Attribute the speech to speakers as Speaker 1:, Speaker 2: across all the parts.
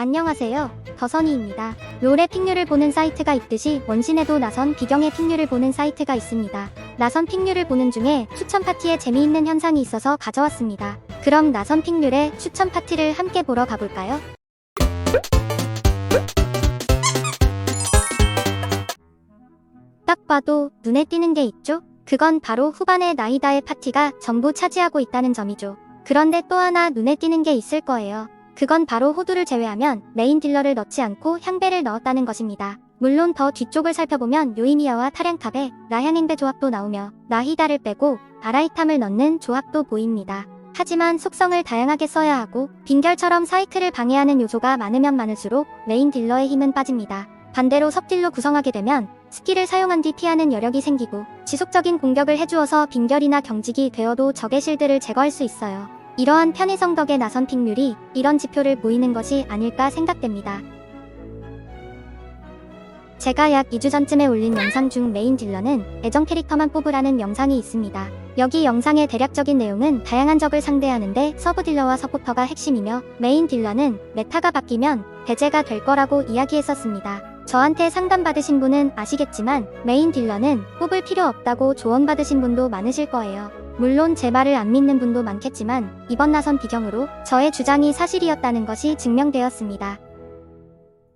Speaker 1: 안녕하세요. 더선이입니다. 롤의 픽률을 보는 사이트가 있듯이 원신에도 나선 비경의 픽률을 보는 사이트가 있습니다. 나선 픽률을 보는 중에 추천 파티에 재미있는 현상이 있어서 가져왔습니다. 그럼 나선 픽률의 추천 파티를 함께 보러 가볼까요? 딱 봐도 눈에 띄는 게 있죠? 그건 바로 후반에 나이다의 파티가 전부 차지하고 있다는 점이죠. 그런데 또 하나 눈에 띄는 게 있을 거예요. 그건 바로 호두를 제외하면 메인 딜러를 넣지 않고 향배를 넣었다는 것입니다. 물론 더 뒤쪽을 살펴보면 요이미야와 타량탑에 라향행배 조합도 나오며 나히다를 빼고 바라이탐을 넣는 조합도 보입니다. 하지만 속성을 다양하게 써야 하고 빙결처럼 사이클을 방해하는 요소가 많으면 많을수록 메인 딜러의 힘은 빠집니다. 반대로 섭딜로 구성하게 되면 스킬을 사용한 뒤 피하는 여력이 생기고 지속적인 공격을 해주어서 빙결이나 경직이 되어도 적의 실드를 제거할 수 있어요. 이러한 편의성 덕에 나선 픽률이 이런 지표를 보이는 것이 아닐까 생각됩니다. 제가 약 2주 전쯤에 올린 영상 중 메인 딜러는 애정 캐릭터만 뽑으라는 영상이 있습니다. 여기 영상의 대략적인 내용은 다양한 적을 상대하는데 서브 딜러와 서포터가 핵심이며 메인 딜러는 메타가 바뀌면 배제가 될 거라고 이야기했었습니다. 저한테 상담받으신 분은 아시겠지만 메인 딜러는 뽑을 필요 없다고 조언받으신 분도 많으실 거예요. 물론 제 말을 안 믿는 분도 많겠지만 이번 나선 비경으로 저의 주장이 사실이었다는 것이 증명되었습니다.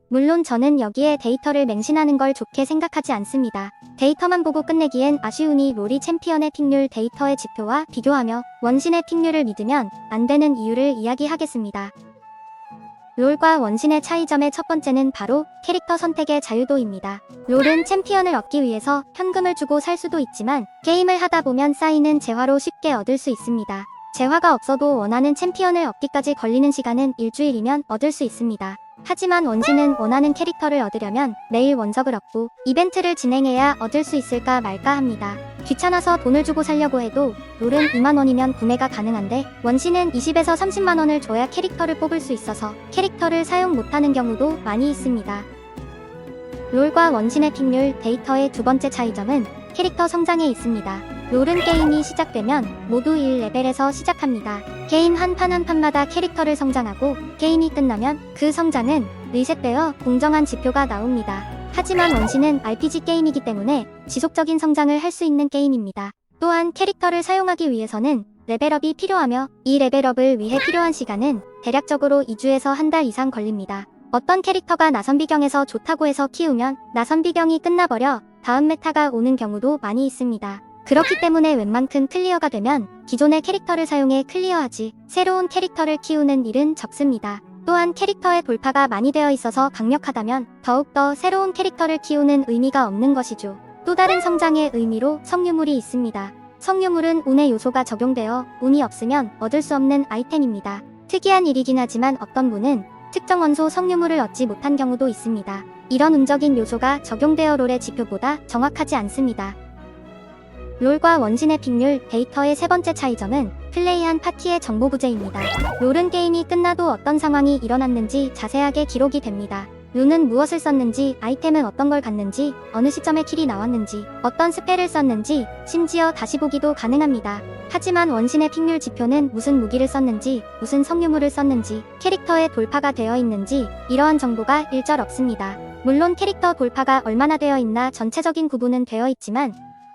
Speaker 1: 물론 저는 여기에 데이터를 맹신하는 걸 좋게 생각하지 않습니다. 데이터만 보고 끝내기엔 아쉬우니 롤이 챔피언의 픽률 데이터의 지표와 비교하며 원신의 픽률을 믿으면 안 되는 이유를 이야기하겠습니다. 롤과 원신의 차이점의 첫 번째는 바로 캐릭터 선택의 자유도입니다. 롤은 챔피언을 얻기 위해서 현금을 주고 살 수도 있지만 게임을 하다 보면 쌓이는 재화로 쉽게 얻을 수 있습니다. 재화가 없어도 원하는 챔피언을 얻기까지 걸리는 시간은 일주일이면 얻을 수 있습니다. 하지만 원신은 원하는 캐릭터를 얻으려면 매일 원석을 얻고 이벤트를 진행해야 얻을 수 있을까 말까 합니다. 귀찮아서 돈을 주고 살려고 해도 롤은 2만원이면 구매가 가능한데 원신은 20에서 30만원을 줘야 캐릭터를 뽑을 수 있어서 캐릭터를 사용 못하는 경우도 많이 있습니다. 롤과 원신의 픽률 데이터의 두 번째 차이점은 캐릭터 성장에 있습니다. 롤은 게임이 시작되면 모두 1레벨에서 시작합니다. 게임 한 판 한 판마다 캐릭터를 성장하고 게임이 끝나면 그 성장은 리셋되어 공정한 지표가 나옵니다. 하지만 원신은 RPG 게임이기 때문에 지속적인 성장을 할 수 있는 게임입니다. 또한 캐릭터를 사용하기 위해서는 레벨업이 필요하며 이 레벨업을 위해 필요한 시간은 대략적으로 2주에서 한 달 이상 걸립니다. 어떤 캐릭터가 나선 비경에서 좋다고 해서 키우면 나선 비경이 끝나버려 다음 메타가 오는 경우도 많이 있습니다. 그렇기 때문에 웬만큼 클리어가 되면 기존의 캐릭터를 사용해 클리어하지 새로운 캐릭터를 키우는 일은 적습니다. 또한 캐릭터의 돌파가 많이 되어 있어서 강력하다면 더욱더 새로운 캐릭터를 키우는 의미가 없는 것이죠. 또 다른 성장의 의미로 성유물이 있습니다. 성유물은 운의 요소가 적용되어 운이 없으면 얻을 수 없는 아이템입니다. 특이한 일이긴 하지만 어떤 분은 특정 원소 성유물을 얻지 못한 경우도 있습니다. 이런 운적인 요소가 적용되어 롤의 지표보다 정확하지 않습니다. 롤과 원신의 픽률 데이터의 세 번째 차이점은 플레이한 파티의 정보 부재입니다. 롤은 게임이 끝나도 어떤 상황이 일어났는지 자세하게 기록이 됩니다. 룬은 무엇을 썼는지, 아이템은 어떤 걸 갔는지, 어느 시점에 킬이 나왔는지, 어떤 스펠을 썼는지, 심지어 다시 보기도 가능합니다. 하지만 원신의 픽률 지표는 무슨 무기를 썼는지, 무슨 성유물을 썼는지, 캐릭터의 돌파가 되어 있는지, 이러한 정보가 일절 없습니다. 물론 캐릭터 돌파가 얼마나 되어 있나 전체적인 구분은 되어 있지만,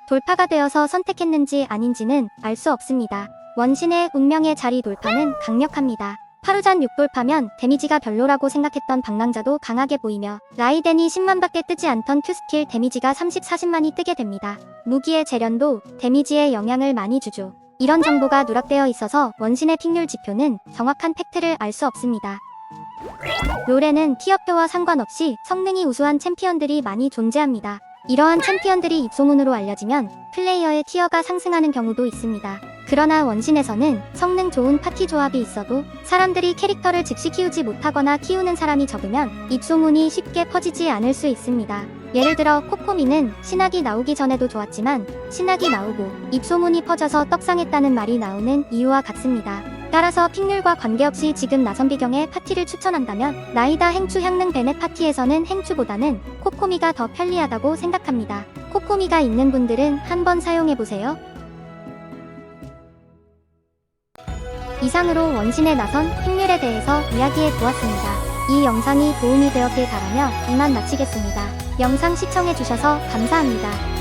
Speaker 1: 돌파가 되어서 선택했는지 아닌지는 알 수 없습니다. 원신의 운명의 자리 돌파는 강력합니다. 파루잔 6돌파면 데미지가 별로라고 생각했던 방랑자도 강하게 보이며 라이덴이 10만밖에 뜨지 않던 Q스킬 데미지가 30, 40만이 뜨게 됩니다. 무기의 재련도 데미지에 영향을 많이 주죠. 이런 정보가 누락되어 있어서 원신의 픽률 지표는 정확한 팩트를 알 수 없습니다. 롤에는 티어표와 상관없이 성능이 우수한 챔피언들이 많이 존재합니다. 이러한 챔피언들이 입소문으로 알려지면 플레이어의 티어가 상승하는 경우도 있습니다. 그러나 원신에서는 성능 좋은 파티 조합이 있어도 사람들이 캐릭터를 즉시 키우지 못하거나 키우는 사람이 적으면 입소문이 쉽게 퍼지지 않을 수 있습니다. 예를 들어 코코미는 신학이 나오기 전에도 좋았지만 신학이 나오고 입소문이 퍼져서 떡상했다는 말이 나오는 이유와 같습니다. 따라서 픽률과 관계없이 지금 나선비경의 파티를 추천한다면 나이다 행추 향능 베넷 파티에서는 행추보다는 코코미가 더 편리하다고 생각합니다. 코코미가 있는 분들은 한번 사용해보세요. 이상으로 원신에 나선 픽률에 대해서 이야기해 보았습니다. 이 영상이 도움이 되었길 바라며 이만 마치겠습니다. 영상 시청해주셔서 감사합니다.